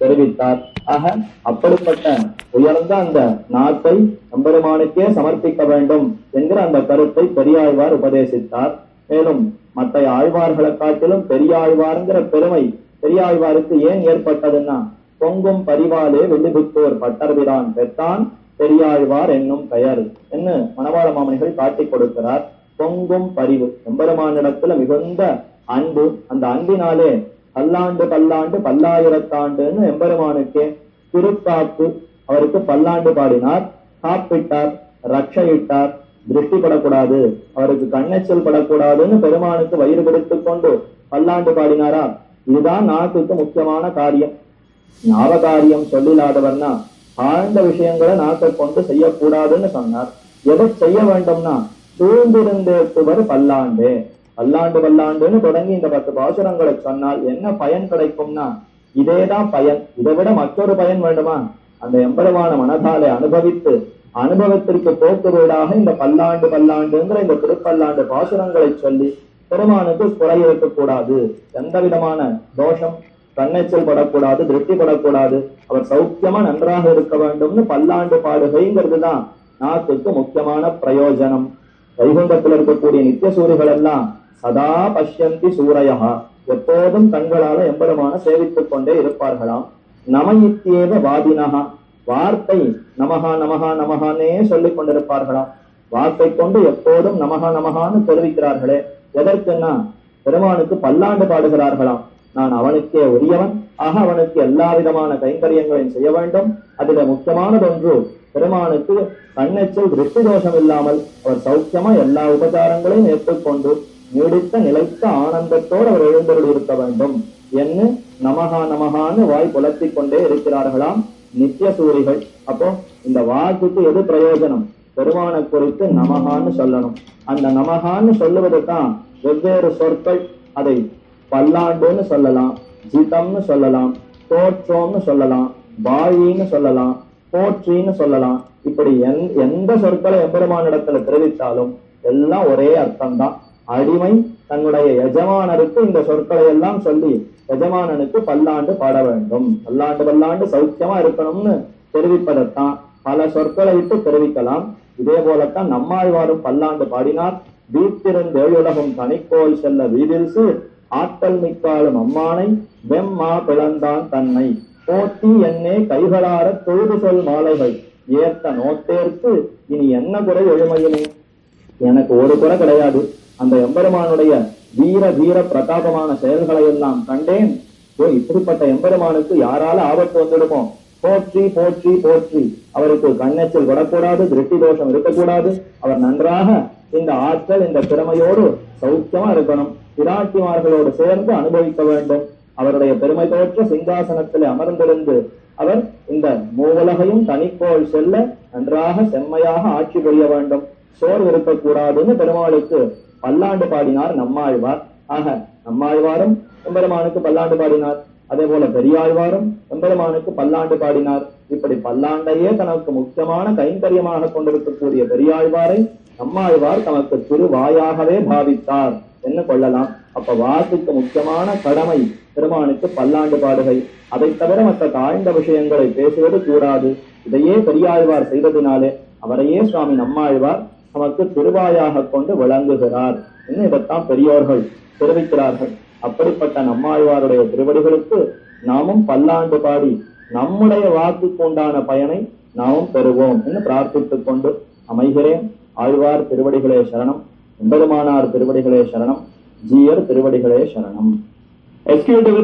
தெரிவித்தார். ஆக அப்படிப்பட்ட உயர்ந்த அந்த நாட்டை எம்பெருமானுக்கே சமர்ப்பிக்க வேண்டும் என்கிற அந்த கருத்தை பெரியாழ்வார் உபதேசித்தார். மேலும் மற்ற ஆழ்வார்களை காட்டிலும் பெரியாழ்வார்ங்கிற பெருமை பெரியாழ்வாருக்கு ஏன் ஏற்பட்டதுன்னா பொங்கும் பரிவாலே வெள்ளிபுத்தூர் பட்டர்பிரான் பெற்றான் பெரியாழ்வார் என்னும் பெயர் என்று மணவாள மாமனிகள் காட்டிக் கொடுக்கிறார். பொங்கும் பரிவு எம்பெருமானிடத்துல மிகுந்த அன்பு அந்த அன்பினாலே பல்லாண்டு பல்லாண்டு பல்லாயிரத்தாண்டுன்னு எம்பெருமானுக்கே திருக்காப்பு அவருக்கு பல்லாண்டு பாடினார். காப்பிட்டார் ரட்சையிட்டார் திருஷ்டி படக்கூடாது அவருக்கு கண்ணெச்சல் படக்கூடாதுன்னு பெருமானுக்கு வயிறு கொடுத்து கொண்டு பல்லாண்டு பாடினாரா? இதுதான் நாட்டுக்கு முக்கியமான காரியம். ஞாபகாரியம் சொல்லிலாதவர்னா ஆழ்ந்த விஷயங்களை நாட்டை கொண்டு செய்யக்கூடாதுன்னு சொன்னார். எதை செய்ய வேண்டும்னா சூழ்ந்திருந்தேத்துவர் பல்லாண்டு. பல்லாண்டு பல்லாண்டுன்னு தொடங்கி இந்த பத்து பாசுரங்களை சொன்னால் என்ன பயன் கிடைக்கும்னா இதேதான் பயன். இதை விட மற்றொரு பயன் வேண்டுமா? அந்த எம்பெருமான மனதாலே அனுபவித்து அனுபவத்திற்கு போக்கு வீடாக இந்த பல்லாண்டு பல்லாண்டுங்கிற இந்த திருப்பல்லாண்டு பாசுரங்களை சொல்லி பெருமானுக்கு குறை இருக்கக்கூடாது. எந்த விதமான தோஷம்? கண்ணெச்சல் படக்கூடாது திருப்தி படக்கூடாது. அவர் சௌக்கியமா நன்றாக இருக்க வேண்டும்னு பல்லாண்டு பாடுகைங்கிறது தான் நாட்டுக்கு முக்கியமான பிரயோஜனம். வைகுண்டத்தில் இருக்கக்கூடிய நித்திய சூரிகள் எல்லாம் சதா பஷ்யந்தி சூரையா எப்போதும் தங்களால எம்பெருமான சேவித்துக் கொண்டே இருப்பார்களாம். நமயித்தியேவ வாதினகா வார்த்தை நமகா நமகா நமகானே சொல்லிக் கொண்டிருப்பார்களாம். வார்த்தை கொண்டு எப்போதும் நமகா நமகான்னு தெரிவிக்கிறார்களே. எதற்குன்னா பெருமானுக்கு பல்லாண்டு பாடுகிறார்களாம். நான் அவனுக்கே உரியவன். ஆக அவனுக்கு எல்லா விதமான கைங்கரியங்களையும் செய்ய வேண்டும். அதில முக்கியமானதொன்று பெருமானுக்கு கண்ணெச்சல் திருஷ்டி தோஷம் இல்லாமல் அவர் சௌக்கியமா எல்லா உபச்சாரங்களையும் ஏற்றுக்கொண்டு நீடித்த நிலைத்த ஆனந்தத்தோடு அவர் எழுந்தருள் இருக்க வேண்டும். என்று நமகா நமகான்னு வாய் புலத்திக் கொண்டே இருக்கிறார்களாம் நித்திய சூரிகள். அப்போ இந்த வாக்குக்கு எது பிரயோஜனம்? பெருமானை குறித்து நமகான்னு சொல்லணும். அந்த நமகான்னு சொல்லுவது தான் வெவ்வேறு சொற்கள். அதை பல்லாண்டுன்னு சொல்லலாம் ஜிதம்னு சொல்லலாம் தோற்றோம்னு சொல்லலாம் வாழின்னு சொல்லலாம் போற்றின்னு சொல்லலாம். இப்படி எந் எந்த சொற்களை எம்பெருமானிடத்துல தெரிவித்தாலும் எல்லாம் ஒரே அர்த்தம்தான். அடிமை தன்னுடைய எஜமானருக்கு இந்த சொற்களை எல்லாம் சொல்லி எஜமானனுக்கு பல்லாண்டு பாட வேண்டும். பல்லாண்டு பல்லாண்டு சௌக்கியமா இருக்கணும்னு தெரிவிப்பதைத்தான் பல சொற்களை விட்டு தெரிவிக்கலாம். இதே போலத்தான் நம்மாழ்வாரும் பல்லாண்டு பாடினார். வீட்டிருந்தேழுலகம் தனிக்கோல் செல்ல வீதில்சு ஆற்றல் மிக்காலும் அம்மானை வெம்மா பிளந்தான் தன்னை. போட்டி என்னே கைகளார தொழுது சொல் மாலைகள். ஏத்த நோத்தேர்த்து இனி என்ன குறை எழுமையுமே எனக்கு ஒரு குறை கிடையாது. அந்த எம்பெருமானுடைய வீர வீர பிரதாபமான செயல்களை எல்லாம் கண்டேன். ஓ இப்படிப்பட்ட எம்பெருமானுக்கு யாரால ஆபத்து வந்துடுமோ போற்றி போற்றி போற்றி. அவருக்கு கண்ணெச்சல் விடக்கூடாது திருஷ்டி தோஷம் இருக்கக்கூடாது. அவர் நன்றாக இந்த ஆற்றல் இந்த திறமையோடு சௌக்கியமா இருக்கணும். பிராட்டிமார்களோடு சேர்ந்து அனுபவிக்க வேண்டும். அவருடைய பெருமை தோற்ற சிங்காசனத்திலே அமர்ந்திருந்து அவர் இந்த மூவலகையும் தனிக்கோள் செல்ல நன்றாக செம்மையாக ஆட்சி புரிய வேண்டும். சோர்வு இருக்கக்கூடாதுன்னு பெருமாளுக்கு பல்லாண்டு பாடினார் நம்மாழ்வார். ஆக நம்மாழ்வாரும் எம்பெருமானுக்கு பல்லாண்டு பாடினார். அதே போல பெரியாழ்வாரும் எம்பெருமானுக்கு பல்லாண்டு பாடினார். இப்படி பல்லாண்டையே தனக்கு முக்கியமான கைங்கரியமாக கொண்டிருக்கக்கூடிய பெரியாழ்வாரை நம்மாழ்வார் தமக்கு திருவாயாகவே பாவித்தார். என்ன கொள்ளலாம்? அப்ப வாக்குக்கு முக்கியமான கடமை பெருமானுக்கு பல்லாண்டு பாடுகை. அதை தவிர மற்ற தாழ்ந்த விஷயங்களை பேசுவது கூடாது. இதையே பெரியாழ்வார் செய்ததினாலே அவரையே சுவாமி நம்மாழ்வார் நமக்கு திருவாயாக கொண்டு விளங்குகிறார். இன்னும் இதைத்தான் பெரியோர்கள் தெரிவிக்கிறார்கள். அப்படிப்பட்ட நம்மாழ்வாருடைய திருவடிகளுக்கு நாமும் பல்லாண்டு பாடி நம்முடைய வாக்குக்கு உண்டான பயனை நாமும் பெறுவோம் என்று பிரார்த்தித்துக் கொண்டு அமைகிறேன். ஆழ்வார் திருவடிகளே சரணம். எம்பெருமானார் திருவடிகளே சரணம். ஜீயர் திருவடிகளே சரணம். எக்ஸ்கியூட்டிவ்